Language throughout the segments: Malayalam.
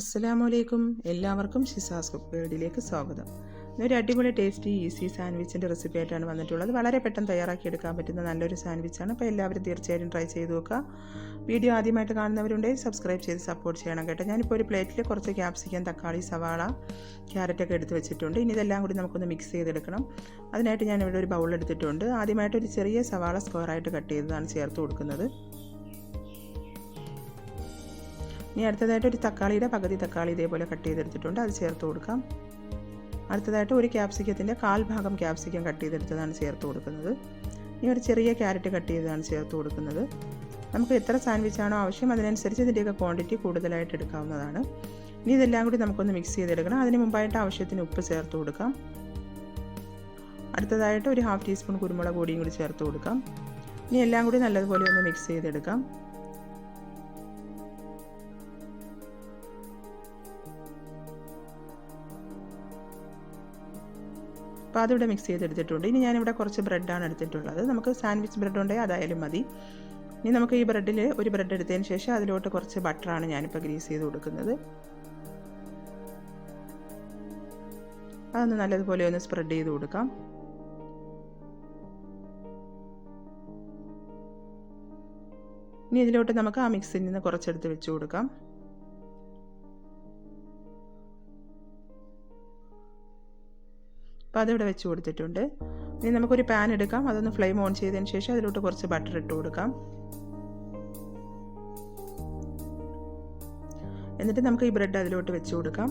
അസ്സലാമലൈക്കും. എല്ലാവർക്കും ഷിസാസ് കുക്ക് വേൾഡിലേക്ക് സ്വാഗതം. ഇന്നൊരു അടിപൊളി ടേസ്റ്റി ഈസി സാൻഡ്വിച്ചിന്റെ റെസിപ്പി ആയിട്ടാണ് വന്നിട്ടുള്ളത്. വളരെ പെട്ടെന്ന് തയ്യാറാക്കിയെടുക്കാൻ പറ്റുന്ന നല്ലൊരു സാൻഡ്വിച്ചാണ്. അപ്പോൾ എല്ലാവരും തീർച്ചയായിട്ടും ട്രൈ ചെയ്ത് നോക്കുക. വീഡിയോ ആദ്യമായിട്ട് കാണുന്നവരുണ്ടെങ്കിൽ സബ്സ്ക്രൈബ് ചെയ്ത് സപ്പോർട്ട് ചെയ്യണം കേട്ടോ. ഞാനിപ്പോൾ ഒരു പ്ലേറ്റിൽ കുറച്ച് ക്യാപ്സിക്കം തക്കാളി സവാള ക്യാരറ്റൊക്കെ എടുത്ത് വെച്ചിട്ടുണ്ട്. ഇനി ഇതെല്ലാം കൂടി നമുക്കൊന്ന് മിക്സ് ചെയ്തെടുക്കണം. അതിനായിട്ട് ഇവിടെ ഒരു ബൗൾ എടുത്തിട്ടുണ്ട്. ആദ്യമായിട്ട് ഒരു ചെറിയ സവാള സ്ക്വയറായിട്ട് കട്ട് ചെയ്തതാണ് ചേർത്ത് കൊടുക്കുന്നത്. ഇനി അടുത്തതായിട്ട് ഒരു തക്കാളിയുടെ പകുതി തക്കാളി ഇതേപോലെ കട്ട് ചെയ്തെടുത്തിട്ടുണ്ട്. അത് ചേർത്ത് കൊടുക്കാം. അടുത്തതായിട്ട് ഒരു ക്യാപ്സിക്കത്തിന്റെ കാൽ ഭാഗം ക്യാപ്സിക്കം കട്ട് ചെയ്തെടുത്തതാണ് ചേർത്ത് കൊടുക്കുന്നത്. ഇനി ഒരു ചെറിയ ക്യാരറ്റ് കട്ട് ചെയ്തതാണ് ചേർത്ത് കൊടുക്കുന്നത്. നമുക്ക് എത്ര സാൻഡ്വിച്ച് ആണോ ആവശ്യം അതിനനുസരിച്ച് ഇതിന്റെയൊക്കെ ക്വാണ്ടിറ്റി കൂടുതലായിട്ട് എടുക്കാവുന്നതാണ്. ഇനി ഇതെല്ലാം കൂടി നമുക്കൊന്ന് മിക്സ് ചെയ്തെടുക്കണം. അതിന് മുമ്പായിട്ട് ആവശ്യത്തിന് ഉപ്പ് ചേർത്ത് കൊടുക്കാം. അടുത്തതായിട്ട് ഒരു ഹാഫ് ടീസ്പൂൺ കുരുമുളക് പൊടിയും കൂടി ചേർത്ത് കൊടുക്കാം. ഇനി എല്ലാം കൂടി നല്ലതുപോലെ ഒന്ന് മിക്സ് ചെയ്തെടുക്കാം. അപ്പോൾ അതിവിടെ മിക്സ് ചെയ്തെടുത്തിട്ടുണ്ട്. ഇനി ഞാനിവിടെ കുറച്ച് ബ്രെഡാണ് എടുത്തിട്ടുള്ളത്. നമുക്ക് സാൻഡ്വിച്ച് ബ്രെഡ് ഉണ്ടെങ്കിൽ അതായാലും മതി. ഇനി നമുക്ക് ഈ ബ്രെഡിൽ ഒരു ബ്രെഡ് എടുത്തതിന് ശേഷം അതിലോട്ട് കുറച്ച് ബട്ടറാണ് ഞാനിപ്പോൾ ഗ്രീസ് ചെയ്ത് കൊടുക്കുന്നത്. അതൊന്ന് നല്ലതുപോലെ ഒന്ന് സ്പ്രെഡ് ചെയ്ത് കൊടുക്കാം. ഇനി ഇതിലോട്ട് നമുക്ക് ആ മിക്സിൽ നിന്ന് കുറച്ചെടുത്ത് വെച്ച് കൊടുക്കാം. അപ്പോൾ അതിവിടെ വെച്ച് കൊടുത്തിട്ടുണ്ട്. ഇനി നമുക്കൊരു പാൻ എടുക്കാം. അതൊന്ന് ഫ്ലെയിം ഓൺ ചെയ്തതിന് ശേഷം അതിലോട്ട് കുറച്ച് ബട്ടർ ഇട്ട് കൊടുക്കാം. എന്നിട്ട് നമുക്ക് ഈ ബ്രെഡ് അതിലോട്ട് വെച്ച് കൊടുക്കാം.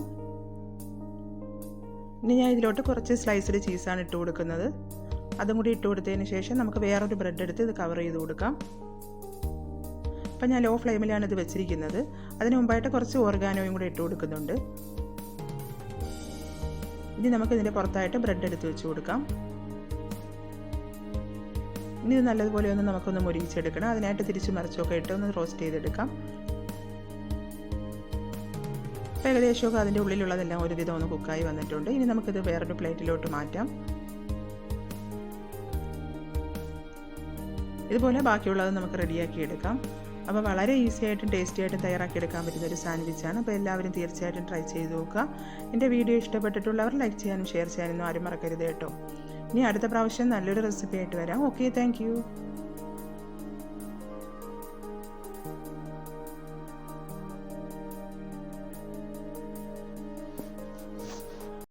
ഇനി ഞാൻ ഇതിലോട്ട് കുറച്ച് സ്ലൈസ്ഡ് ചീസാണ് ഇട്ട് കൊടുക്കുന്നത്. അതും കൂടി ഇട്ട് കൊടുത്തതിന് ശേഷം നമുക്ക് വേറൊരു ബ്രെഡ് എടുത്ത് ഇത് കവർ ചെയ്ത് കൊടുക്കാം. അപ്പം ഞാൻ ലോ ഫ്ലെയിമിലാണ് ഇത് വെച്ചിരിക്കുന്നത്. അതിന് മുമ്പായിട്ട് കുറച്ച് ഓർഗാനോയും കൂടി ഇട്ട് കൊടുക്കുന്നുണ്ട്. ഇനി നമുക്ക് ഇതിന്റെ പുറത്തായിട്ട് ബ്രെഡ് എടുത്ത് വെച്ച് കൊടുക്കാം. ഇനി ഇത് നല്ലതുപോലെ ഒന്ന് നമുക്കൊന്ന് മുരിച്ചെടുക്കണം അതിനായിട്ട് തിരിച്ച് മറിച്ചൊക്കെ ഇട്ട് ഒന്ന് റോസ്റ്റ് ചെയ്തെടുക്കാം. അപ്പോൾ ഏകദേശമൊക്കെ അതിന്റെ ഉള്ളിലുള്ളതെല്ലാം ഒരുവിധം ഒന്ന് കുക്കായി വന്നിട്ടുണ്ട്. ഇനി നമുക്കിത് വേറൊരു പ്ലേറ്റിലോട്ട് മാറ്റാം. ഇതുപോലെ ബാക്കിയുള്ളത് നമുക്ക് റെഡിയാക്കി എടുക്കാം. അപ്പോൾ വളരെ ഈസി ആയിട്ടും ടേസ്റ്റി ആയിട്ടും തയ്യാറാക്കി എടുക്കാൻ പറ്റുന്ന ഒരു സാൻഡ്വിച്ചാണ് അപ്പോൾ എല്ലാവരും തീർച്ചയായിട്ടും ട്രൈ ചെയ്ത് നോക്കുക. എന്റെ വീഡിയോ ഇഷ്ടപ്പെട്ടിട്ടുള്ളവർ ലൈക്ക് ചെയ്യാനും ഷെയർ ചെയ്യാനും ആരും മറക്കരുത് കേട്ടോ. ഇനി അടുത്ത പ്രാവശ്യം നല്ലൊരു റെസിപ്പി ആയിട്ട് വരാം. Okay thank